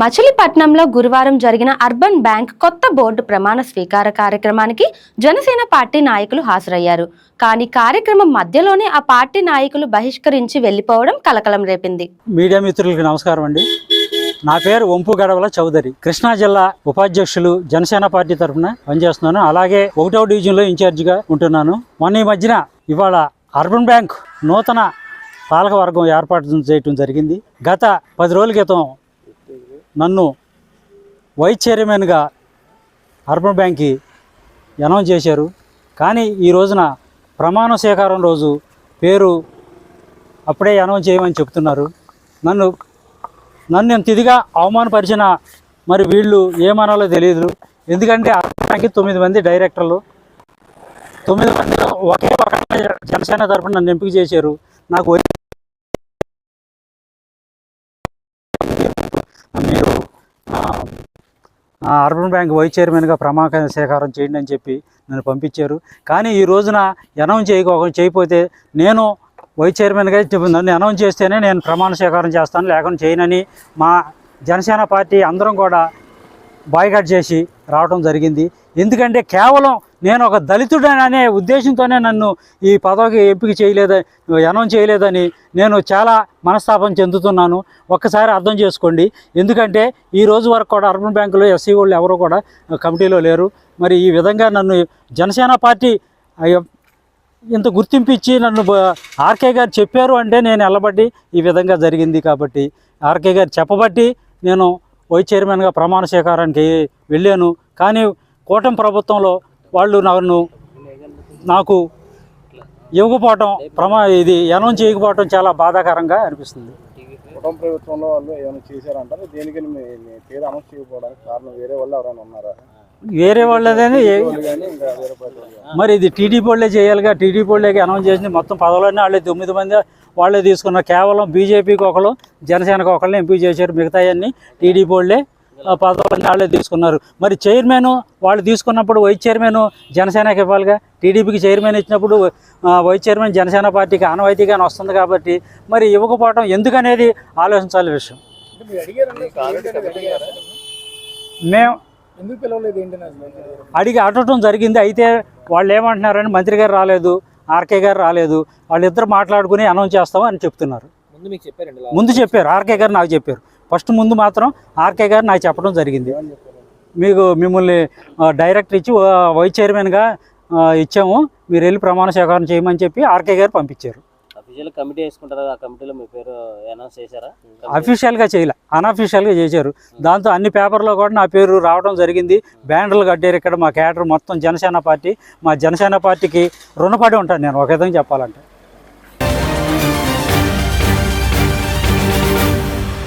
మచిలీపట్నంలో గురువారం జరిగిన అర్బన్ బ్యాంక్ కొత్త బోర్డు ప్రమాణ స్వీకార కార్యక్రమానికి జనసేన పార్టీ నాయకులు హాజరయ్యారు. కానీ కార్యక్రమం మధ్యలోనే ఆ పార్టీ నాయకులు బహిష్కరించి వెళ్ళిపోవడం కలకలం రేపింది. మీడియా మిత్రులకు నమస్కారం అండి. నా పేరు వంపు గడవల చౌదరి. కృష్ణా జిల్లా ఉపాధ్యక్షులు జనసేన పార్టీ తరఫున పనిచేస్తున్నాను. అలాగే ఒకటో డివిజన్లో ఇన్ఛార్జిగా ఉంటున్నాను. మొన్న ఈ మధ్యన ఇవాళ అర్బన్ బ్యాంక్ నూతన పాలకవర్గం ఏర్పాటు చేయటం జరిగింది. గత పది రోజుల క్రితం నన్ను వైస్ చైర్మన్గా అర్బన్ బ్యాంక్కి అనౌన్స్ చేశారు. కానీ ఈ రోజున ప్రమాణ స్వీకారం రోజు పేరు అప్పుడే అనౌన్స్ చేయమని చెప్తున్నారు. నన్ను నన్ను నేను తిదిగా అవమానపరిచిన మరి వీళ్ళు ఏమనాలో తెలియదు ఎందుకంటే అర్బన్కి తొమ్మిది మంది డైరెక్టర్లు తొమ్మిది మందిలో ఒకే ఒక జనసేన తరఫున నన్ను ఎంపిక చేశారు. నాకు మీరు అర్బన్ బ్యాంక్ వైస్ చైర్మన్గా ప్రమాణ స్వీకారం చేయండి అని చెప్పి నన్ను పంపించారు. కానీ ఈ రోజున అనౌన్స్ చేయకో చేయకపోతే నేను వైస్ చైర్మన్గా నన్ను అనౌన్స్ చేస్తేనే నేను ప్రమాణ స్వీకారం చేస్తాను లేకుండా చేయనని మా జనసేన పార్టీ అందరం కూడా బాయ్కట్ చేసి రావడం జరిగింది. ఎందుకంటే కేవలం నేను ఒక దళితుడనే ఉద్దేశంతోనే నన్ను ఈ పదవికి ఎంపిక చేయలేదని అనౌన్స్ చేయలేదని నేను చాలా మనస్తాపం చెందుతున్నాను. ఒక్కసారి అర్థం చేసుకోండి. ఎందుకంటే ఈ రోజు వరకు కూడా అర్బన్ బ్యాంకులో ఎస్సీ వాళ్ళు ఎవరు కూడా కమిటీలో లేరు. మరి ఈ విధంగా నన్ను జనసేన పార్టీ ఇంత గుర్తింపు ఇచ్చి నన్ను ఆర్కే గారు చెప్పారు అంటే నేను ఎల్లబట్టి ఈ విధంగా జరిగింది కాబట్టి ఆర్కే గారు చెప్పబట్టి నేను వైస్ చైర్మన్గా ప్రమాణ స్వీకారానికి వెళ్ళాను. కానీ కూటమి ప్రభుత్వంలో వాళ్ళు నన్ను నాకు ఇవ్వకపోవటం ప్రమా ఇది అనౌన్స్ చేయకపోవటం చాలా బాధాకరంగా అనిపిస్తుంది. కుటుంబ ప్రభుత్వంలో వాళ్ళు ఏమైనా చేశారంటారు? మీ పేరు అనౌన్స్ చేయకపోవడానికి కారణం వేరే వాళ్ళు ఎవరైనా ఉన్నారా? వేరే వాళ్ళదని. మరి ఇది టీడీపీ వాళ్ళే చేయాలిగా టీడీపీ వాళ్ళకి అనౌన్స్ చేసింది మొత్తం పదవులన్నీ వాళ్ళే తొమ్మిది మంది వాళ్ళే తీసుకున్నారు. కేవలం బీజేపీకి ఒకళ్ళు జనసేనకి ఒకళ్ళని ఎంపీ చేశారు. మిగతా అన్ని టీడీపీ వాళ్ళే ఆ పదవులన్నీ వాళ్ళే తీసుకున్నారు. మరి చైర్మన్ వాళ్ళు తీసుకున్నప్పుడు వైస్ చైర్మన్ జనసేనకి ఇవ్వాలిగా? టీడీపీకి చైర్మన్ ఇచ్చినప్పుడు వైస్ చైర్మన్ జనసేన పార్టీకి ఆనవాయితీగానే వస్తుంది కాబట్టి మరి ఇవ్వకపోవడం ఎందుకనేది ఆలోచించాలి విషయం. మేము ఎందుకు పిలవలేదు ఏంటి నాకు అడిగి అడగటం జరిగింది. అయితే వాళ్ళు ఏమంటున్నారని మంత్రి గారు రాలేదు ఆర్కే గారు రాలేదు. వాళ్ళిద్దరు మాట్లాడుకుని అనౌన్స్ చేస్తాం అని చెప్తున్నారు. ముందు మీకు చెప్పారండి ముందు చెప్పారు. ఆర్కే గారు నాకు చెప్పారు. ఫస్ట్ ముందు మాత్రం ఆర్కే గారు నాకు చెప్పడం జరిగింది. మీకు మిమ్మల్ని డైరెక్టర్ ఇచ్చి వైస్ చైర్మన్గా ఇచ్చాము. మీరు వెళ్ళి ప్రమాణ స్వీకారం చేయమని చెప్పి ఆర్కే గారు పంపించారు. అఫీషియల్ కమిటీ వేసుకుంటారు? ఆ కమిటీలో మీ పేరు అనౌన్స్ చేశారా? అఫీషియల్గా చేయలే. అన్అఫీషియల్గా చేశారు. దాంతో అన్ని పేపర్లో కూడా నా పేరు రావడం జరిగింది. బ్యానర్లు కట్టారు ఇక్కడ మా క్యాడర్ మొత్తం జనసేన పార్టీ. మా జనసేన పార్టీకి రుణపడి ఉంటాను నేను ఒక విధంగా చెప్పాలంటే.